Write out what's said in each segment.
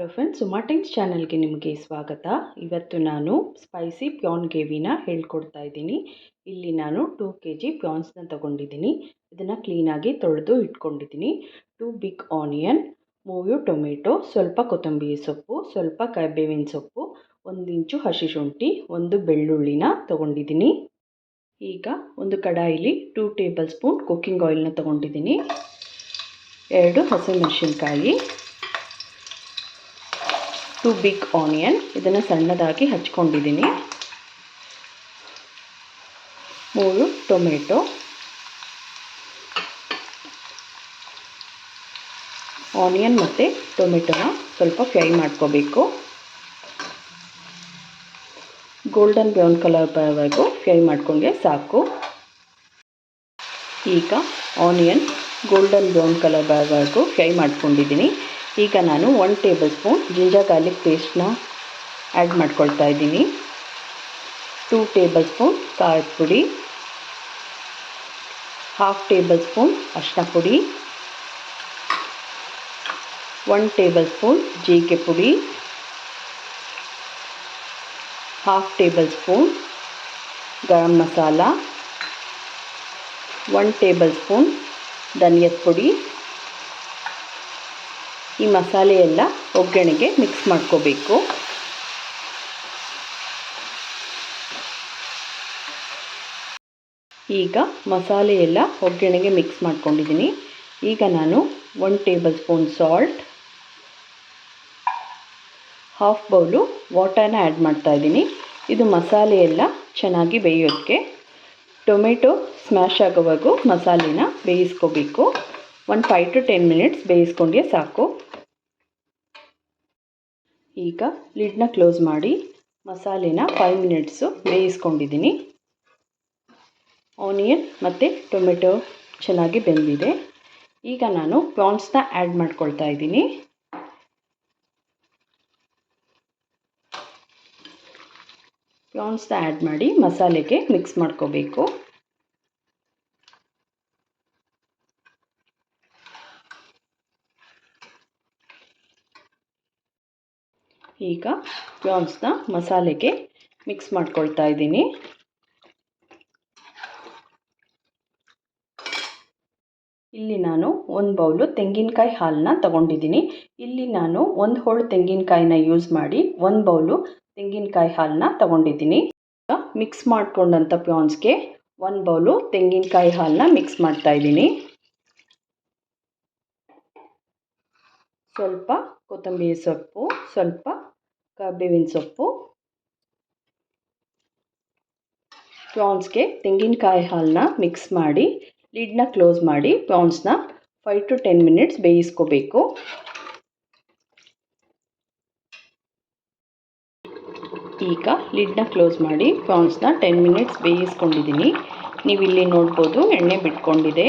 Hello friends Suma times ಚಾನಲ್ಗೆ ನಿಮಗೆ ಸ್ವಾಗತ. ಇವತ್ತು ನಾನು ಸ್ಪೈಸಿ ಪ್ಯಾನ್ ಗೇವಿನ ಹೇಳ್ಕೊಡ್ತಾ ಇದ್ದೀನಿ. ಇಲ್ಲಿ ನಾನು ಟೂ ಕೆ ಜಿ ಪ್ಯಾನ್ಸ್ನ ತೊಗೊಂಡಿದ್ದೀನಿ. ಇದನ್ನು ಕ್ಲೀನಾಗಿ ತೊಳೆದು ಇಟ್ಕೊಂಡಿದ್ದೀನಿ. ಟೂ ಬಿಗ್ ಆನಿಯನ್ ಮೂರು ಟೊಮೆಟೊ ಸ್ವಲ್ಪ ಕೊತ್ತಂಬರಿ ಸೊಪ್ಪು, ಸ್ವಲ್ಪ ಕರಿಬೇವಿನ ಸೊಪ್ಪು, ಒಂದು ಇಂಚು ಹಸಿ ಶುಂಠಿ, ಒಂದು ಬೆಳ್ಳುಳ್ಳಿನ ತೊಗೊಂಡಿದ್ದೀನಿ. ಈಗ ಒಂದು ಕಡಾಯಿಲಿ ಟೂ ಟೇಬಲ್ ಸ್ಪೂನ್ ಕುಕ್ಕಿಂಗ್ ಆಯಿಲ್ನ ತೊಗೊಂಡಿದ್ದೀನಿ. ಎರಡು ಹಸಿಮೆಣಸಿನ್ಕಾಯಿ ಟು ಬಿಗ್ ಆನಿಯನ್ ಇದನ್ನು ಸಣ್ಣದಾಗಿ ಹಚ್ಕೊಂಡಿದ್ದೀನಿ. ಮೂರು ಟೊಮೆಟೊ. ಆನಿಯನ್ ಮತ್ತು ಟೊಮೆಟೊನ ಸ್ವಲ್ಪ ಫ್ರೈ ಮಾಡ್ಕೋಬೇಕು. ಗೋಲ್ಡನ್ ಬ್ರೌನ್ ಕಲರ್ ಬರೋವರೆಗೂ ಫ್ರೈ ಮಾಡ್ಕೊಂಡ್ರೆ ಸಾಕು. ಈಗ ಆನಿಯನ್ ಗೋಲ್ಡನ್ ಬ್ರೌನ್ ಕಲರ್ ಬರೋವರೆಗೂ ಫ್ರೈ ಮಾಡ್ಕೊಂಡಿದ್ದೀನಿ. ಈಗ ನಾನು one tablespoon ginger garlic ಪೇಸ್ಟ್ನ ಆ್ಯಡ್ ಮಾಡ್ಕೊಳ್ತಾ ಇದ್ದೀನಿ. ಟೂ ಟೇಬಲ್ ಸ್ಪೂನ್ ಖಾರದ ಪುಡಿ. ಹಾಫ್ ಟೇಬಲ್ ಸ್ಪೂನ್ ಅರಿಶಿನ ಪುಡಿ. ಒನ್ ಟೇಬಲ್ ಸ್ಪೂನ್ ಜೀರಿಗೆ ಪುಡಿ. Half tablespoon garam masala. One tablespoon ಧನಿಯದ ಪುಡಿ. ಈ ಮಸಾಲೆ ಎಲ್ಲ ಒಗ್ಗರಣೆಗೆ ಮಿಕ್ಸ್ ಮಾಡ್ಕೋಬೇಕು. ಈಗ ಮಸಾಲೆ ಎಲ್ಲ ಒಗ್ಗರಣೆಗೆ ಮಿಕ್ಸ್ ಮಾಡ್ಕೊಂಡಿದ್ದೀನಿ. ಈಗ ನಾನು one tablespoon salt half bowl ವಾಟರ್ನ add ಮಾಡ್ತಾ ಇದ್ದೀನಿ. ಇದು ಮಸಾಲೆ ಎಲ್ಲ ಚೆನ್ನಾಗಿ ಬೇಯೋದಕ್ಕೆ. ಟೊಮೆಟೊ ಸ್ಮ್ಯಾಶ್ ಆಗೋವರೆಗೂ ಮಸಾಲೆನ ಬೇಯಿಸ್ಕೋಬೇಕು. ಒಂದು ಫೈವ್ ಟು ಟೆನ್ ಮಿನಿಟ್ಸ್ ಬೇಯಿಸ್ಕೊಂಡ್ರೆ ಸಾಕು. ಈಗ ಲಿಡ್ನ ಕ್ಲೋಸ್ ಮಾಡಿ ಮಸಾಲೆನ ಫೈವ್ ಮಿನಿಟ್ಸು ಬೇಯಿಸ್ಕೊಂಡಿದ್ದೀನಿ. ಆನಿಯನ್ ಮತ್ತು ಟೊಮೆಟೊ ಚೆನ್ನಾಗಿ ಬೆಂದಿದೆ. ಈಗ ನಾನು ಪ್ರಾನ್ಸ್ನ ಆ್ಯಡ್ ಮಾಡ್ಕೊಳ್ತಾ ಇದ್ದೀನಿ. ಪ್ರಾನ್ಸ್ನ ಆ್ಯಡ್ ಮಾಡಿ ಮಸಾಲೆಗೆ ಮಿಕ್ಸ್ ಮಾಡ್ಕೋಬೇಕು. ಈಗ ಪ್ರಾನ್ಸ್ನ ಮಸಾಲೆಗೆ ಮಿಕ್ಸ್ ಮಾಡ್ಕೊಳ್ತಾ ಇದ್ದೀನಿ. ಇಲ್ಲಿ ನಾನು ಒಂದು ಬೌಲು ತೆಂಗಿನಕಾಯಿ ಹಾಲನ್ನ ತಗೊಂಡಿದ್ದೀನಿ. ಇಲ್ಲಿ ನಾನು ಒಂದು ಹೋಳು ತೆಂಗಿನಕಾಯಿನ ಯೂಸ್ ಮಾಡಿ ಒಂದು ಬೌಲು ತೆಂಗಿನಕಾಯಿ ಹಾಲನ್ನ ತಗೊಂಡಿದ್ದೀನಿ. ಈಗ ಮಿಕ್ಸ್ ಮಾಡ್ಕೊಂಡಂಥ ಪ್ರಾನ್ಸ್ಗೆ ಒಂದು ಬೌಲು ತೆಂಗಿನಕಾಯಿ ಹಾಲನ್ನ ಮಿಕ್ಸ್ ಮಾಡ್ತಾ ಇದ್ದೀನಿ. ಸ್ವಲ್ಪ ಕೊತ್ತಂಬರಿ ಸೊಪ್ಪು, ಸ್ವಲ್ಪ ಕರ್ಬೇವಿನ ಸೊಪ್ಪು, ಪ್ರಾನ್ಸ್ಗೆ ತೆಂಗಿನಕಾಯಿ ಹಾಲನ್ನ ಮಿಕ್ಸ್ ಮಾಡಿ ಲಿಡ್ನ ಕ್ಲೋಸ್ ಮಾಡಿ, ಪ್ರಾನ್ಸ್ನ ಫೈವ್ ಟು ಟೆನ್ ಮಿನಿಟ್ಸ್ ಬೇಯಿಸ್ಕೋಬೇಕು. ಈಗ ಲಿಡ್ನ ಕ್ಲೋಸ್ ಮಾಡಿ, ಪ್ರಾನ್ಸ್ನ ಟೆನ್ ಮಿನಿಟ್ಸ್ ಬೇಯಿಸ್ಕೊಂಡಿದ್ದೀನಿ ನೀವು ಇಲ್ಲಿ ನೋಡ್ಬೋದು ಎಣ್ಣೆ ಬಿಟ್ಕೊಂಡಿದೆ.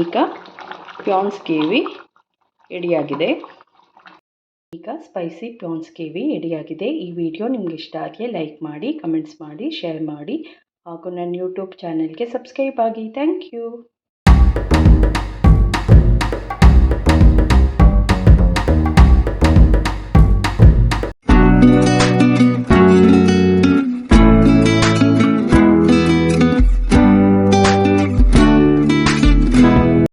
ಈಗ ಪ್ರಾನ್ಸ್ ಕೇವಿ ರೆಡಿಯಾಗಿದೆ ಈಗ ಸ್ಪೈಸಿ ಪ್ರಾನ್ಸ್ ಕೇವಿ ರೆಡಿಯಾಗಿದೆ ಈ ವಿಡಿಯೋ ನಿಮ್ಗೆ ಇಷ್ಟ ಆದರೆ ಲೈಕ್ ಮಾಡಿ ಕಮೆಂಟ್ಸ್ ಮಾಡಿ ಶೇರ್ ಮಾಡಿ. ಹಾಗೂ ನನ್ನ ಯೂಟ್ಯೂಬ್ ಚಾನಲ್ಗೆ ಸಬ್ಸ್ಕ್ರೈಬ್ ಆಗಿ. Thank you